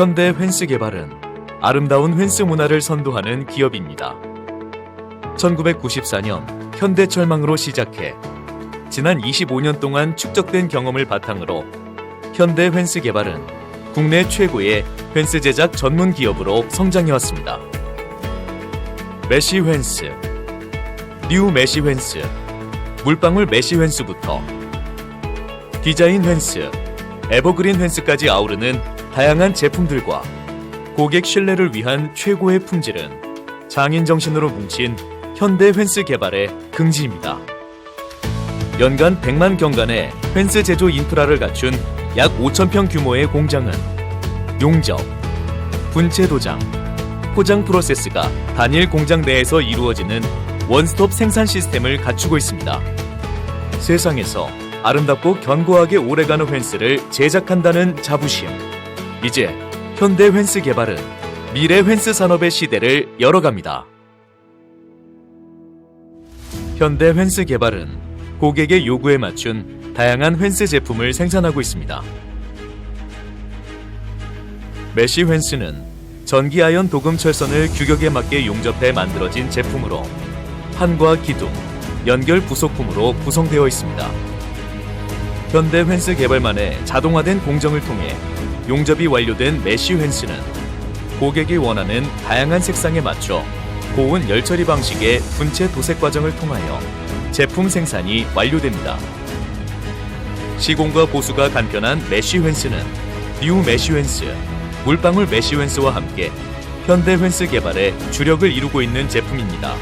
현대 펜스 개발은 아름다운 펜스 문화를 선도하는 기업입니다. 1994년 현대철망으로 시작해 지난 25년 동안 축적된 경험을 바탕으로 현대 펜스 개발은 국내 최고의 펜스 제작 전문 기업으로 성장해 왔습니다. 메시 펜스, 뉴 메시 펜스, 물방울 메시 펜스부터 디자인 펜스, 에버그린 펜스까지 아우르는 다양한 제품들과 고객 신뢰를 위한 최고의 품질은 장인 정신으로 뭉친 현대 펜스 개발의 긍지입니다. 연간 100만 경간의 펜스 제조 인프라를 갖춘 약 5,000평 규모의 공장은 용접, 분체 도장, 포장 프로세스가 단일 공장 내에서 이루어지는 원스톱 생산 시스템을 갖추고 있습니다. 세상에서 아름답고 견고하게 오래가는 펜스를 제작한다는 자부심. 이제 현대 펜스 개발은 미래 펜스 산업의 시대를 열어갑니다. 현대 펜스 개발은 고객의 요구에 맞춘 다양한 펜스 제품을 생산하고 있습니다. 메시 펜스는 전기 아연 도금 철선을 규격에 맞게 용접해 만들어진 제품으로 판과 기둥, 연결 부속품으로 구성되어 있습니다. 현대 펜스 개발만의 자동화된 공정을 통해 용접이 완료된 메쉬 펜스는 고객이 원하는 다양한 색상에 맞춰 고온 열 처리 방식의 분체 도색 과정을 통하여 제품 생산이 완료됩니다. 시공과 보수가 간편한 메쉬 펜스는 뉴 메쉬 펜스, 물방울 메쉬 펜스와 함께 현대 펜스 개발에 주력을 이루고 있는 제품입니다.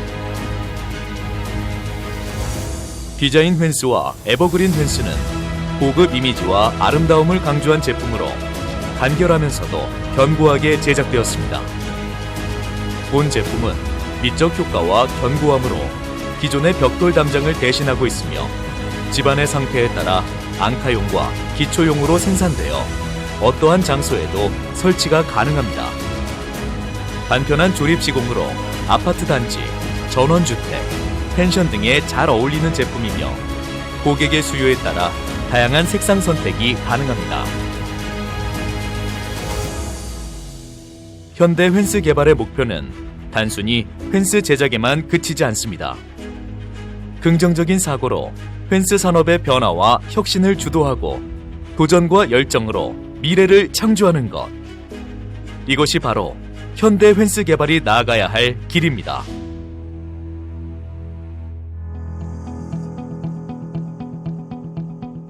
디자인 펜스와 에버그린 펜스는 고급 이미지와 아름다움을 강조한 제품으로 간결하면서도 견고하게 제작되었습니다. 본 제품은 미적 효과와 견고함으로 기존의 벽돌 담장을 대신하고 있으며 집안의 상태에 따라 앙카용과 기초용으로 생산되어 어떠한 장소에도 설치가 가능합니다. 간편한 조립 시공으로 아파트 단지, 전원주택, 펜션 등에 잘 어울리는 제품이며 고객의 수요에 따라 다양한 색상 선택이 가능합니다. 현대 펜스 개발의 목표는 단순히 펜스 제작에만 그치지 않습니다. 긍정적인 사고로 펜스 산업의 변화와 혁신을 주도하고 도전과 열정으로 미래를 창조하는 것. 이것이 바로 현대 펜스 개발이 나아가야 할 길입니다.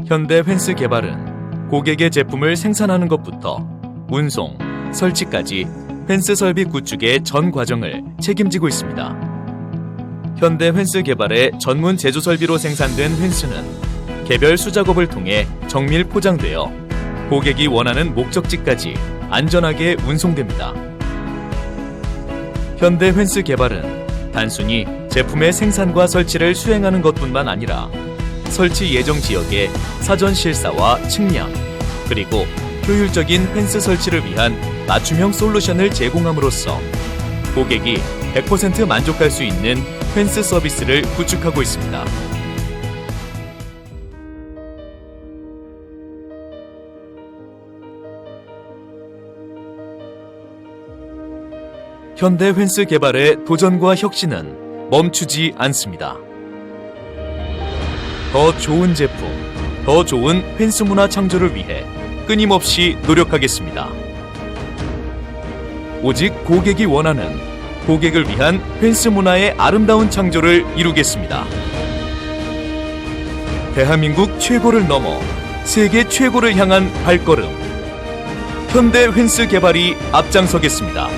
현대 펜스 개발은 고객의 제품을 생산하는 것부터 운송, 설치까지 펜스 설비 구축의 전 과정을 책임지고 있습니다. 현대 펜스 개발의 전문 제조 설비로 생산된 펜스는 개별 수작업을 통해 정밀 포장되어 고객이 원하는 목적지까지 안전하게 운송됩니다. 현대 펜스 개발은 단순히 제품의 생산과 설치를 수행하는 것뿐만 아니라 설치 예정 지역의 사전 실사와 측량, 그리고 효율적인 펜스 설치를 위한 맞춤형 솔루션을 제공함으로써 고객이 100% 만족할 수 있는 펜스 서비스를 구축하고 있습니다. 현대 펜스 개발의 도전과 혁신은 멈추지 않습니다. 더 좋은 제품, 더 좋은 펜스 문화 창조를 위해 끊임없이 노력하겠습니다. 오직 고객이 원하는 고객을 위한 펜스 문화의 아름다운 창조를 이루겠습니다. 대한민국 최고를 넘어 세계 최고를 향한 발걸음. 현대 펜스 개발이 앞장서겠습니다.